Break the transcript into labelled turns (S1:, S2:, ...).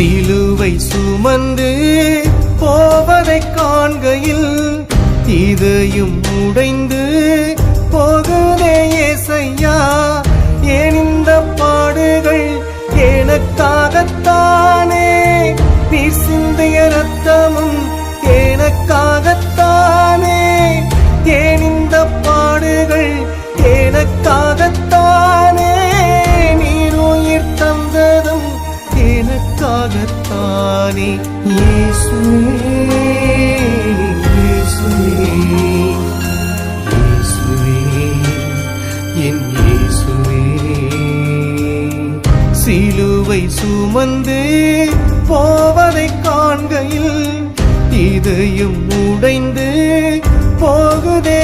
S1: சிலுவை சுமந்து போவதை காண்கையில் இதயம் உடைந்து போகுதே ஏசையா ஏன் இந்த பாடுகள் எனக்காகத்தானே? நீ சிந்திய ரத்தமும் எனக்காகத்தானே? ஏன் இந்த பாடுகள் எனக்காகத்தான் எனக்காகத்தானே இயேசுவே இயேசுவே இயேசுவே என் இயேசுவே. சிலுவை சுமந்து போவதை காண்கையில் இதயம் உடைந்து போகுதே